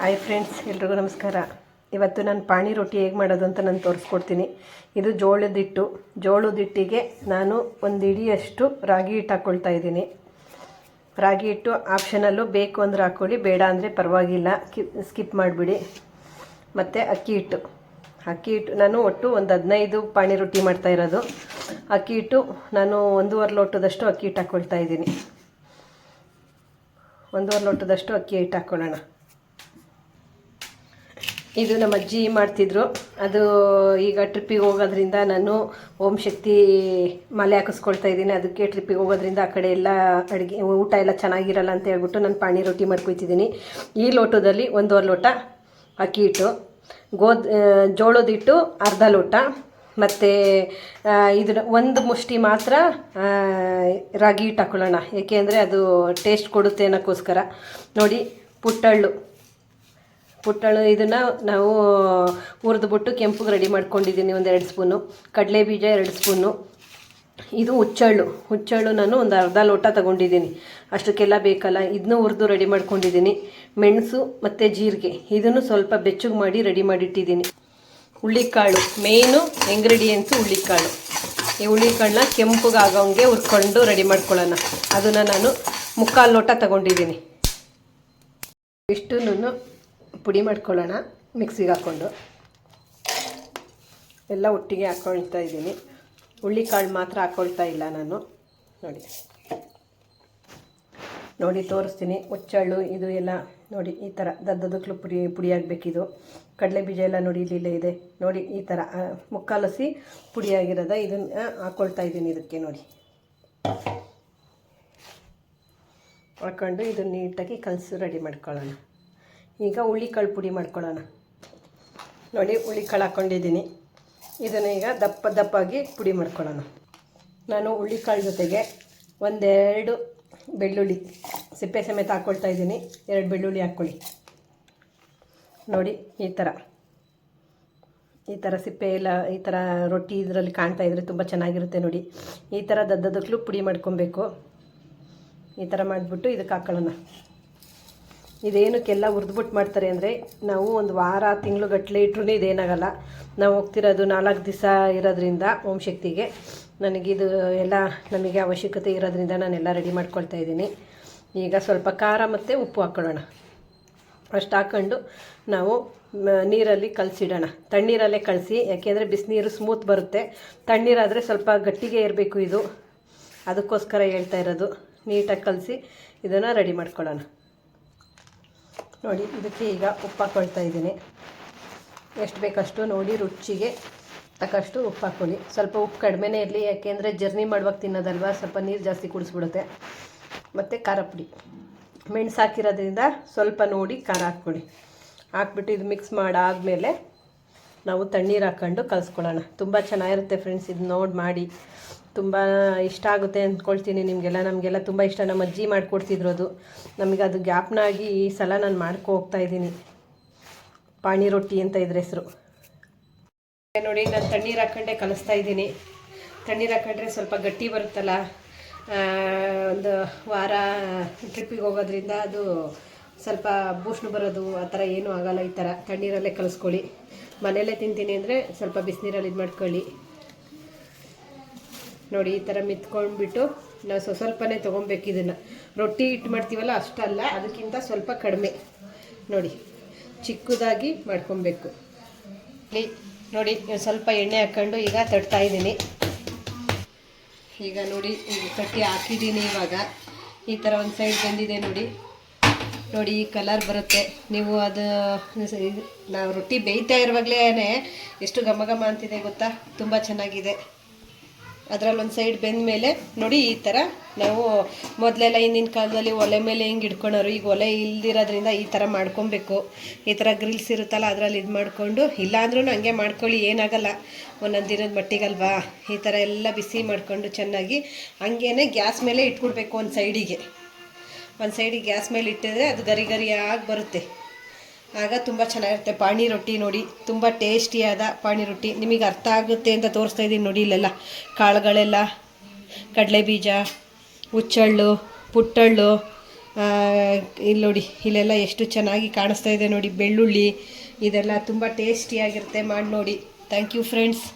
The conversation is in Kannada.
ಹಾಯ್ ಫ್ರೆಂಡ್ಸ್, ಎಲ್ರಿಗೂ ನಮಸ್ಕಾರ. ಇವತ್ತು ನಾನು ಪಾಣಿ ರೊಟ್ಟಿ ಹೇಗೆ ಮಾಡೋದು ಅಂತ ನಾನು ತೋರಿಸ್ಕೊಡ್ತೀನಿ. ಇದು ಜೋಳದ ಹಿಟ್ಟು. ಜೋಳದ ಹಿಟ್ಟಿಗೆ ನಾನು ಒಂದು ಇಡಿಯಷ್ಟು ರಾಗಿ ಹಿಟ್ಟು ಹಾಕ್ಕೊಳ್ತಾ ಇದ್ದೀನಿ. ರಾಗಿ ಹಿಟ್ಟು ಆಪ್ಷನಲ್ಲೂ ಬೇಕು ಅಂದ್ರೆ ಹಾಕ್ಕೊಳ್ಳಿ ಬೇಡ ಅಂದರೆ ಪರವಾಗಿಲ್ಲ. ಸ್ಕಿಪ್ ಮಾಡಿಬಿಡಿ. ಮತ್ತು ಅಕ್ಕಿ ಹಿಟ್ಟು. ಅಕ್ಕಿ ಹಿಟ್ಟು, ನಾನು ಒಟ್ಟು ಒಂದು ಹದಿನೈದು ಪಾಣಿ ರೊಟ್ಟಿ ಮಾಡ್ತಾ ಇರೋದು. ಅಕ್ಕಿ ಹಿಟ್ಟು, ನಾನು ಒಂದೂವರೆ ಲೋಟದಷ್ಟು ಅಕ್ಕಿ ಹಿಟ್ಟು ಹಾಕ್ಕೊಳ್ತಾ ಇದ್ದೀನಿ. ಒಂದೂವರೆ ಲೋಟದಷ್ಟು ಅಕ್ಕಿ ಹಿಟ್ಟು ಹಾಕ್ಕೊಳ್ಳೋಣ ಇದು ನಮ್ಮ ಅಜ್ಜಿ ಮಾಡ್ತಿದ್ರು. ಅದು ಈಗ ಟ್ರಿಪ್ಪಿಗೆ ಹೋಗೋದ್ರಿಂದ ನಾನು ಓಂ ಶಕ್ತಿ ಮಲೆ ಹಾಕಿಸ್ಕೊಳ್ತಾ ಇದ್ದೀನಿ. ಅದಕ್ಕೆ ಟ್ರಿಪ್ಪಿಗೆ ಹೋಗೋದ್ರಿಂದ ಆ ಕಡೆ ಎಲ್ಲ ಅಡುಗೆ, ಊಟ ಎಲ್ಲ ಚೆನ್ನಾಗಿರಲ್ಲ ಅಂತ ಹೇಳ್ಬಿಟ್ಟು ನಾನು ಪಾಣಿ ರೊಟ್ಟಿ ಮಾಡ್ಕೊಯ್ತಿದ್ದೀನಿ. ಈ ಲೋಟದಲ್ಲಿ ಒಂದೂವರೆ ಲೋಟ ಅಕ್ಕಿ ಹಿಟ್ಟು, ಗೋದ್ ಜೋಳದ ಹಿಟ್ಟು, ಅರ್ಧ ಲೋಟ, ಮತ್ತು ಇದು ಒಂದು ಮುಷ್ಟಿ ಮಾತ್ರ ರಾಗಿ ಹಿಟ್ಟು ಹಾಕೊಳ್ಳೋಣ. ಏಕೆಂದರೆ ಅದು ಟೇಸ್ಟ್ ಕೊಡುತ್ತೆ ಅನ್ನೋಕ್ಕೋಸ್ಕರ. ನೋಡಿ ಪುಟ್ಟಳ್ಳು. ಪುಟ್ಟಳು ಇದನ್ನು ನಾವು ಹುರಿದ್ಬಿಟ್ಟು ಕೆಂಪುಗೆ ರೆಡಿ ಮಾಡ್ಕೊಂಡಿದ್ದೀನಿ ಒಂದು ಎರಡು ಸ್ಪೂನು ಕಡಲೆ ಬೀಜ ಎರಡು ಸ್ಪೂನು ಇದು ಹುಚ್ಚಳ್ಳು. ಹುಚ್ಚಳ್ಳು ನಾನು ಒಂದು ಅರ್ಧ ಲೋಟ ತಗೊಂಡಿದ್ದೀನಿ ಅಷ್ಟಕ್ಕೆಲ್ಲ ಬೇಕಲ್ಲ ಇದನ್ನೂ ಹುರಿದು ರೆಡಿ ಮಾಡ್ಕೊಂಡಿದ್ದೀನಿ ಮೆಣಸು ಮತ್ತು ಜೀರಿಗೆ, ಇದನ್ನು ಸ್ವಲ್ಪ ಬೆಚ್ಚಗೆ ಮಾಡಿ ರೆಡಿ ಮಾಡಿಟ್ಟಿದ್ದೀನಿ ಹುಳ್ಳಿಕಾಳು ಮೇಯ್ನು ಇಂಗ್ರೀಡಿಯೆಂಟ್ಸು ಹುಳ್ಳಿಕಾಳು. ಈ ಹುಳ್ಳಿಕಾಳನ್ನ ಕೆಂಪುಗೆ ಆಗೋಂಗೆ ಹುರ್ಕೊಂಡು ರೆಡಿ ಮಾಡ್ಕೊಳ್ಳೋಣ. ಅದನ್ನು ನಾನು ಮುಕ್ಕಾಲು ಲೋಟ ತಗೊಂಡಿದ್ದೀನಿ ಇಷ್ಟನ್ನು ಪುಡಿ ಮಾಡ್ಕೊಳ್ಳೋಣ ಮಿಕ್ಸಿಗೆ ಹಾಕ್ಕೊಂಡು. ಎಲ್ಲ ಒಟ್ಟಿಗೆ ಹಾಕ್ಕೊಳ್ತಾ ಇದ್ದೀನಿ. ಹುಳ್ಳಿಕಾಳು ಮಾತ್ರ ಹಾಕ್ಕೊಳ್ತಾ ಇಲ್ಲ ನಾನು. ನೋಡಿ. ನೋಡಿ, ತೋರಿಸ್ತೀನಿ. ಹುಚ್ಚಳ್ಳು, ಇದು ಎಲ್ಲ ನೋಡಿ, ಈ ಥರ. ದದ್ದದಕ್ಲು ಪುಡಿ ಪುಡಿ ಆಗಬೇಕಿದು. ಕಡಲೆ ಬೀಜ ಎಲ್ಲ ನೋಡಿ, ಇಲ್ಲಿಲ್ಲ ಇದೆ. ನೋಡಿ, ಈ ಥರ. ಮುಕ್ಕಾಲಸಿ ಪುಡಿ ಪುಡಿಯಾಗಿರೋದ ಇದನ್ನು ಹಾಕ್ಕೊಳ್ತಾ ಇದ್ದೀನಿ ಇದಕ್ಕೆ ನೋಡಿ. ಹಾಕ್ಕೊಂಡು ಇದನ್ನ ನೀಟಾಗಿ ಕಲಸು ರೆಡಿ ಮಾಡ್ಕೊಳ್ಳೋಣ. ಈಗ ಹುಳ್ಳಿಕಾಳು ಪುಡಿ ಮಾಡ್ಕೊಳ್ಳೋಣ. ನೋಡಿ ಹುಳ್ಳಿಕಾಳು ಹಾಕ್ಕೊಂಡಿದ್ದೀನಿ ಇದನ್ನು ಈಗ ದಪ್ಪ ದಪ್ಪಾಗಿ ಪುಡಿ ಮಾಡ್ಕೊಳ್ಳೋಣ. ನಾನು ಹುಳ್ಳಿಕಾಳು ಜೊತೆಗೆ ಒಂದೆರಡು ಬೆಳ್ಳುಳ್ಳಿ ಸಿಪ್ಪೆ ಸಮೇತ ಹಾಕ್ಕೊಳ್ತಾ ಇದ್ದೀನಿ. ಎರಡು ಬೆಳ್ಳುಳ್ಳಿ ಹಾಕ್ಕೊಳ್ಳಿ. ನೋಡಿ, ಈ ಥರ. ಈ ಥರ ಸಿಪ್ಪೆ ಎಲ್ಲ, ಈ ಥರ ರೊಟ್ಟಿ ಇದರಲ್ಲಿ ಕಾಣ್ತಾ ಇದ್ರೆ ತುಂಬ ಚೆನ್ನಾಗಿರುತ್ತೆ ನೋಡಿ. ಈ ಥರ ದದ್ದದಕ್ಕೂ ಪುಡಿ ಮಾಡ್ಕೊಬೇಕು. ಈ ಥರ ಮಾಡಿಬಿಟ್ಟು ಇದಕ್ಕೆ ಹಾಕೊಳ್ಳೋಣ. ಇದೇನಕ್ಕೆಲ್ಲ ಹುರಿದ್ಬಿಟ್ಟು ಮಾಡ್ತಾರೆ ಅಂದರೆ ನಾವು ಒಂದು ವಾರ, ತಿಂಗಳು ಗಟ್ಟಲೆ ಇಟ್ರೂ ಇದೇನಾಗಲ್ಲ. ನಾವು ಹೋಗ್ತಿರೋದು ನಾಲ್ಕು ದಿವಸ ಇರೋದ್ರಿಂದ ಓಂ ಶಕ್ತಿಗೆ. ನನಗಿದು ಎಲ್ಲ ನಮಗೆ ಅವಶ್ಯಕತೆ ಇರೋದ್ರಿಂದ ನಾನೆಲ್ಲ ರೆಡಿ ಮಾಡ್ಕೊಳ್ತಾ ಇದ್ದೀನಿ. ಈಗ ಸ್ವಲ್ಪ ಖಾರ ಮತ್ತು ಉಪ್ಪು ಹಾಕ್ಕೊಳ್ಳೋಣ ಅಷ್ಟು ಹಾಕ್ಕೊಂಡು ನಾವು ನೀರಲ್ಲಿ ಕಲಸಿಡೋಣ. ತಣ್ಣೀರಲ್ಲೇ ಕಳಿಸಿ ಯಾಕೆಂದರೆ ಬಿಸಿನೀರು ಸ್ಮೂತ್ ಬರುತ್ತೆ. ತಣ್ಣೀರಾದರೆ ಸ್ವಲ್ಪ ಗಟ್ಟಿಗೆ ಇರಬೇಕು ಇದು. ಅದಕ್ಕೋಸ್ಕರ ಹೇಳ್ತಾ ಇರೋದು, ನೀಟಾಗಿ ಕಲಸಿ ಇದನ್ನು ರೆಡಿ ಮಾಡ್ಕೊಳ್ಳೋಣ. ನೋಡಿ, ಇದಕ್ಕೆ ಈಗ ಉಪ್ಪು ಹಾಕ್ಕೊಳ್ತಾ ಇದ್ದೀನಿ. ಎಷ್ಟು ಬೇಕಷ್ಟು ನೋಡಿ, ರುಚಿಗೆ ತಕ್ಕಷ್ಟು ಉಪ್ಪು ಹಾಕ್ಕೊಳ್ಳಿ. ಸ್ವಲ್ಪ ಉಪ್ಪು ಕಡಿಮೆನೇ ಇರಲಿ, ಯಾಕೆಂದರೆ ಜರ್ನಿ ಮಾಡುವಾಗ ತಿನ್ನೋದಲ್ವ, ಸ್ವಲ್ಪ ನೀರು ಜಾಸ್ತಿ ಕುಡಿಸ್ಬಿಡುತ್ತೆ. ಮತ್ತು ಖಾರ ಪುಡಿ. ಮೆಣಸು ಹಾಕಿರೋದ್ರಿಂದ ಸ್ವಲ್ಪ ನೋಡಿ ಖಾರ ಹಾಕ್ಕೊಳ್ಳಿ. ಹಾಕ್ಬಿಟ್ಟು ಇದು ಮಿಕ್ಸ್ ಮಾಡಾದಮೇಲೆ ನಾವು ತಣ್ಣೀರು ಹಾಕ್ಕೊಂಡು ಕಲಿಸ್ಕೊಳ್ಳೋಣ. ತುಂಬ ಚೆನ್ನಾಗಿರುತ್ತೆ ಫ್ರೆಂಡ್ಸ್ ಇದು ನೋಡಿ ಮಾಡಿ. ತುಂಬ ಇಷ್ಟ ಆಗುತ್ತೆ ಅಂದ್ಕೊಳ್ತೀನಿ ನಿಮಗೆಲ್ಲ. ನಮಗೆಲ್ಲ ತುಂಬ ಇಷ್ಟ. ನಮ್ಮ ಅಜ್ಜಿ ಮಾಡಿಕೊಡ್ತಿದ್ರು ಅದು ನಮಗೆ ಅದು ಗ್ಯಾಪ್ನಾಗಿ ಈ ಸಲ ನಾನು ಮಾಡ್ಕೊ ಹೋಗ್ತಾ ಇದ್ದೀನಿ. ಪಾಣಿ ರೊಟ್ಟಿ ಅಂತ ಇದ್ರ ಹೆಸರು. ನೋಡಿ, ನಾನು ತಣ್ಣೀರು ಹಾಕ್ಕೊಂಡೆ ಕಲಿಸ್ತಾ ಇದ್ದೀನಿ. ತಣ್ಣೀರು ಹಾಕೊಂಡ್ರೆ ಸ್ವಲ್ಪ ಗಟ್ಟಿ ಬರುತ್ತಲ್ಲ? ಒಂದು ವಾರ ಟ್ರಿಪ್ಪಿಗೆ ಹೋಗೋದ್ರಿಂದ ಅದು ಸ್ವಲ್ಪ ಭೂಷಣ ಬರೋದು, ಆ ಥರ ಏನೂ ಆಗೋಲ್ಲ ಈ ಥರ. ತಣ್ಣೀರಲ್ಲೇ ಕಲಿಸ್ಕೊಳ್ಳಿ. ಮನೆಯಲ್ಲೇ ತಿಂತೀನಿ ಅಂದರೆ ಸ್ವಲ್ಪ ಬಿಸಿನೀರಲ್ಲಿ ಇದು ಮಾಡ್ಕೊಳ್ಳಿ. ನೋಡಿ, ಈ ಥರ ಮಿತ್ಕೊಂಡ್ಬಿಟ್ಟು ನಾವು ಸ್ವ ಸ್ವಲ್ಪನೇ ತೊಗೊಬೇಕು ಇದನ್ನು. ರೊಟ್ಟಿ ಹಿಟ್ಟು ಮಾಡ್ತೀವಲ್ಲ, ಅಷ್ಟಲ್ಲ, ಅದಕ್ಕಿಂತ ಸ್ವಲ್ಪ ಕಡಿಮೆ. ನೋಡಿ, ಚಿಕ್ಕದಾಗಿ ಮಾಡ್ಕೊಬೇಕು. ನೋಡಿ ಸ್ವಲ್ಪ ಎಣ್ಣೆ ಹಾಕ್ಕೊಂಡು ಈಗ ತಟ್ತಾ ಇದ್ದೀನಿ. ಈಗ ನೋಡಿ ಕಟ್ಟಿ ಹಾಕಿದ್ದೀನಿ ಇವಾಗ. ಈ ಥರ ಒಂದು ಸೈಡ್ ಬಂದಿದೆ ನೋಡಿ. ನೋಡಿ ಈ ಕಲರ್ ಬರುತ್ತೆ. ನೀವು ಅದು ನಾವು ರೊಟ್ಟಿ ಬೇಯ್ತಾ ಇರುವಾಗಲೇ ಎಷ್ಟು ಘಮ ಘಮ ಅಂತಿದೆ ಗೊತ್ತಾ? ತುಂಬ ಚೆನ್ನಾಗಿದೆ. ಅದರಲ್ಲಿ ಒಂದು ಸೈಡ್ ಬೆಂದ ಮೇಲೆ ನೋಡಿ, ಈ ಥರ ನಾವು ಮೊದಲೆಲ್ಲ ಹಿಂದಿನ ಕಾಲದಲ್ಲಿ ಒಲೆ ಮೇಲೆ ಹಿಂಗೆ ಇಟ್ಕೊಳೋರು ಈಗ ಒಲೆ ಇಲ್ದಿರೋದ್ರಿಂದ ಈ ಥರ ಮಾಡ್ಕೊಬೇಕು. ಈ ಥರ ಗ್ರಿಲ್ಸ್ ಇರುತ್ತಲ್ಲ, ಅದರಲ್ಲಿ ಇದು ಮಾಡಿಕೊಂಡು ಇಲ್ಲಾಂದ್ರೂ ಹಂಗೆ ಮಾಡ್ಕೊಳ್ಳಿ, ಏನಾಗಲ್ಲ. ಒಂದೊಂದು ದಿನದ ಮಟ್ಟಿಗಲ್ವಾ? ಈ ಥರ ಎಲ್ಲ ಬಿಸಿ ಮಾಡಿಕೊಂಡು ಚೆನ್ನಾಗಿ ಹಂಗೇನೆ ಗ್ಯಾಸ್ ಮೇಲೆ ಇಟ್ಬಿಡ್ಬೇಕು ಒಂದು ಸೈಡಿಗೆ ಒಂದು ಸೈಡಿಗೆ ಗ್ಯಾಸ್ ಮೇಲೆ ಇಟ್ಟಿದ್ರೆ ಅದು ಗರಿ ಗರಿಯಾಗಿ ಬರುತ್ತೆ. ಆಗ ತುಂಬ ಚೆನ್ನಾಗಿರುತ್ತೆ ಪಾಣಿ ರೊಟ್ಟಿ ನೋಡಿ. ತುಂಬ ಟೇಸ್ಟಿಯಾದ ಪಾಣಿ ರೊಟ್ಟಿ. ನಿಮಗೆ ಅರ್ಥ ಆಗುತ್ತೆ ಅಂತ ತೋರಿಸ್ತಾ ಇದ್ದೀನಿ ನೋಡಿ ಇಲ್ಲೆಲ್ಲ. ಕಾಳುಗಳೆಲ್ಲ ಕಡಲೆ ಬೀಜ ಹುಚ್ಚಳ್ಳು, ಪುಟ್ಟಳ್ಳು ಇಲ್ಲಿ ನೋಡಿ, ಇಲ್ಲೆಲ್ಲ ಎಷ್ಟು ಚೆನ್ನಾಗಿ ಕಾಣಿಸ್ತಾ ಇದೆ ನೋಡಿ. ಬೆಳ್ಳುಳ್ಳಿ, ಇದೆಲ್ಲ ತುಂಬ ಟೇಸ್ಟಿಯಾಗಿರುತ್ತೆ ಮಾಡಿ ನೋಡಿ. Thank you friends